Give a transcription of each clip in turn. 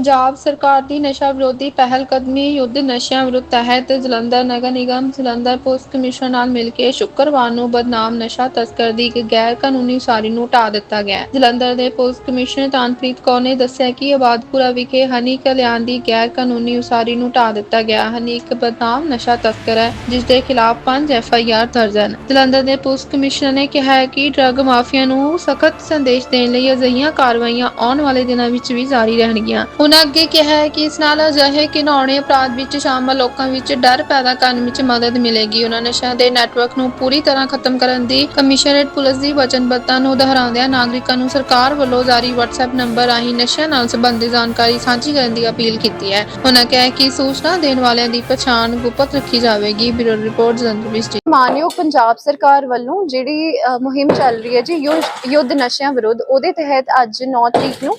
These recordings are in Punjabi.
ਪੰਜਾਬ ਸਰਕਾਰ ਦੀ ਨਸ਼ਾ ਵਿਰੋਧੀ ਪਹਿਲ ਕਦਮੀ ਯੁੱਧ ਨਸ਼ਿਆਂ ਵਿਰੁੱਧ ਤਹਿਤ ਜਲੰਧਰ ਨਗਰ ਨਿਗਮ, ਜਲੰਧਰ ਪੁਲਿਸ ਕਮਿਸ਼ਨ ਨਾਲ ਮਿਲ ਕੇ ਸ਼ੁੱਕਰਵਾਰ ਨੂੰ ਬਦਨਾਮ ਨਸ਼ਾ ਤਸਕਰ ਦੀ ਇੱਕ ਗੈਰ ਕਾਨੂੰਨੀ ਉਸਾਰੀ ਨੂੰ ਢਾ ਦਿੱਤਾ ਗਿਆ ਹੈ। ਜਲੰਧਰ ਦੇ ਪੁਲਿਸ ਕਮਿਸ਼ਨਰ ਤਾਨਪ੍ਰੀਤ ਕੌਰ ਨੇ ਦੱਸਿਆ ਕਿ ਆਬਾਦਪੁਰਾ ਵਿਖੇ ਹਨੀ ਕਲਿਆਣ ਦੀ ਗੈਰ ਕਾਨੂੰਨੀ ਉਸਾਰੀ ਨੂੰ ਢਾ ਦਿੱਤਾ ਗਿਆ ਹੈ। ਹਨੀ ਇੱਕ ਬਦਨਾਮ ਨਸ਼ਾ ਤਸਕਰ ਹੈ, ਜਿਸ ਦੇ ਖਿਲਾਫ 5 ਐਫ ਆਈ ਆਰ ਦਰਜ ਹਨ ਜਲੰਧਰ ਦੇ ਪੁਲਿਸ ਕਮਿਸ਼ਨਰ ਨੇ ਕਿਹਾ ਹੈ ਕਿ ਡਰੱਗ ਮਾਫੀਆ ਨੂੰ ਸਖਤ ਸੰਦੇਸ਼ ਦੇਣ ਲਈ ਅਜਿਹੀਆਂ ਕਾਰਵਾਈਆਂ ਆਉਣ ਵਾਲੇ ਦਿਨਾਂ ਵਿੱਚ ਵੀ ਜਾਰੀ ਰਹਿਣਗੀਆਂ ਉਹਨਾਂ ਅੱਗੇ ਕਿਹਾ ਹੈ ਕਿ ਇਸ ਨਾਲ ਅਜਿਹੇ ਘਿਨੌਣੇ ਅਪਰਾਧ ਵਿੱਚ ਸ਼ਾਮਲ ਲੋਕਾਂ ਵਿੱਚ ਡਰ ਪੈਦਾ ਕਰਨ ਵਿੱਚ ਮਦਦ ਮਿਲੇਗੀ। ਉਹਨਾਂ ਨਸ਼ਿਆਂ ਦੇ ਨੈਟਵਰਕ ਨੂੰ ਪੂਰੀ ਤਰ੍ਹਾਂ ਖਤਮ ਕਰਨ ਦੀ ਕਮਿਸ਼ਨਰੇਟ ਪੁਲਿਸ ਦੀ ਵਚਨਬੱਧਤਾ ਨੂੰ ਦੁਹਰਾਉਂਦਿਆਂ ਨਾਗਰਿਕਾਂ ਨੂੰ ਸਰਕਾਰ ਵੱਲੋਂ ਜਾਰੀ WhatsApp ਨੰਬਰ ਰਾਹੀਂ ਨਸ਼ਿਆਂ ਨਾਲ ਸੰਬੰਧਿਤ ਜਾਣਕਾਰੀ ਸਾਂਝੀ ਕਰਨ ਦੀ ਅਪੀਲ ਕੀਤੀ ਹੈ। ਉਹਨਾਂ ਕਿਹਾ ਕਿ ਸੂਚਨਾ ਦੇਣ ਵਾਲਿਆਂ ਦੀ ਪਛਾਣ ਗੁਪਤ ਰੱਖੀ ਜਾਵੇਗੀ। Bureau report Jalandhar west. ਮਾਨਯੋਗ ਪੰਜਾਬ ਸਰਕਾਰ ਵੱਲੋਂ ਜਿਹੜੀ ਮੁਹਿੰਮ ਚੱਲ ਰਹੀ ਹੈ ਜੀ ਯੁੱਧ ਨਸ਼ਿਆਂ ਵਿਰੁੱਧ, ਉਹਦੇ ਤਹਿਤ ਅੱਜ 9 ਤਰੀਕ ਨੂੰ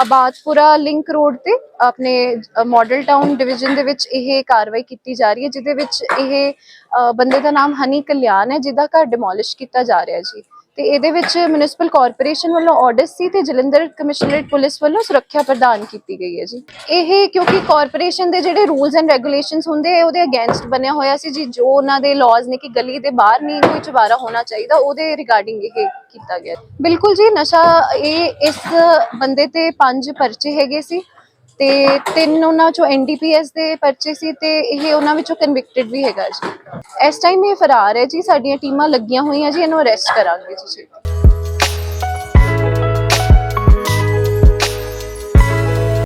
ਆਬਾਦਪੁਰਾ ਲਿੰਕ ਰੋਡ ਤੇ ਆਪਣੇ ਮਾਡਲ ਟਾਊਨ ਡਿਵੀਜ਼ਨ ਦੇ ਵਿੱਚ ਇਹ ਕਾਰਵਾਈ ਕੀਤੀ ਜਾ ਰਹੀ ਹੈ, ਜਿਹਦੇ ਵਿੱਚ ਇਹ ਬੰਦੇ ਦਾ ਨਾਮ ਹਨੀ ਕਲਿਆਣ ਹੈ, ਜਿਹਦਾ ਘਰ ਡਿਮੋਲਿਸ਼ ਕੀਤਾ ਜਾ ਰਿਹਾ ਜੀ। ਤੇ ਇਹਦੇ ਵਿੱਚ ਮਿਊਨਿਸਪਲ ਕਾਰਪੋਰੇਸ਼ਨ ਵੱਲੋਂ ਆਰਡਰ ਸੀ ਤੇ ਜਲੰਧਰ ਕਮਿਸ਼ਨਰੇਟ ਪੁਲਿਸ ਵੱਲੋਂ ਸੁਰੱਖਿਆ ਪ੍ਰਦਾਨ ਕੀਤੀ ਗਈ ਹੈ ਜੀ। ਇਹ ਕਿਉਂਕਿ ਕਾਰਪੋਰੇਸ਼ਨ ਦੇ ਜਿਹੜੇ ਰੂਲਸ ਐਂਡ ਰੈਗੂਲੇਸ਼ਨਸ ਹੁੰਦੇ ਆ ਉਹਦੇ ਅਗੇਂਸਟ ਬਣਿਆ ਹੋਇਆ ਸੀ ਜੀ। ਜੋ ਉਹਨਾਂ ਦੇ ਲਾਜ਼ ਨੇ ਕਿ ਗਲੀ ਦੇ ਬਾਹਰ ਨਹੀਂ ਕੋਈ ਚਵਾਰਾ ਹੋਣਾ ਚਾਹੀਦਾ, ਉਹਦੇ ਰਿਗਾਰਡਿੰਗ ਇਹ ਕੀਤਾ ਗਿਆ। ਬਿਲਕੁਲ ਜੀ, ਨਸ਼ਾ ਇਹ ਇਸ ਬੰਦੇ ਤੇ ਪੰਜ ਪਰਚੇ ਹੈਗੇ ਸੀ। ਤੇ ਤਿੰਨ ਉਹਨਾਂ ਚੋਂ ਐਨਡੀਪੀਐਸ ਦੇ ਪਰਚੇ ਸੀ ਤੇ ਇਹ ਉਹਨਾਂ ਵਿੱਚੋਂ ਕਨਵਿਕਟਡ ਵੀ ਹੈਗਾ ਜੀ। ਇਸ ਟਾਈਮ ਇਹ ਫਰਾਰ ਹੈ ਜੀ, ਸਾਡੀਆਂ ਟੀਮਾਂ ਲੱਗੀਆਂ ਹੋਈਆਂ ਜੀ, ਇਹਨੂੰ ਅਰੈਸਟ ਕਰਾਂਗੇ ਜੀ। ਛੇਤੀ